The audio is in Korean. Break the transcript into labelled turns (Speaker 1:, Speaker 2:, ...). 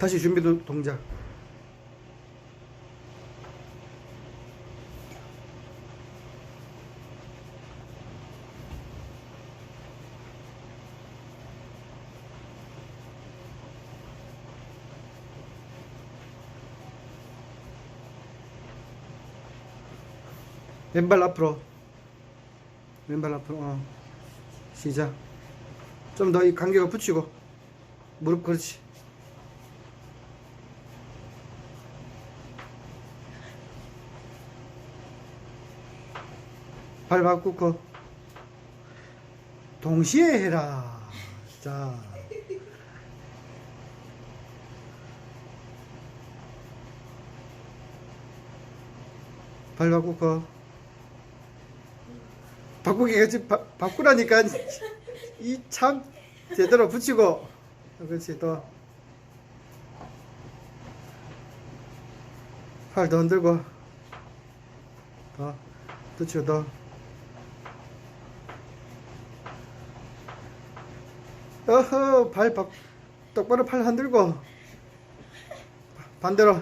Speaker 1: 다시 준비 도- 동작. 왼발 앞으로. 왼발 앞으로. 어. 시작. 좀 더 이 간격을 붙이고. 무릎 그렇지. 발 바꾸고. 동시에 해라. 자. 발 바꾸고. 바꾸기가 지금 바, 바꾸라니까 이 참 제대로 붙이고 그렇지 또팔더 흔들고 더 붙여 더 어허 발 바, 똑바로 팔 흔들고. 반대로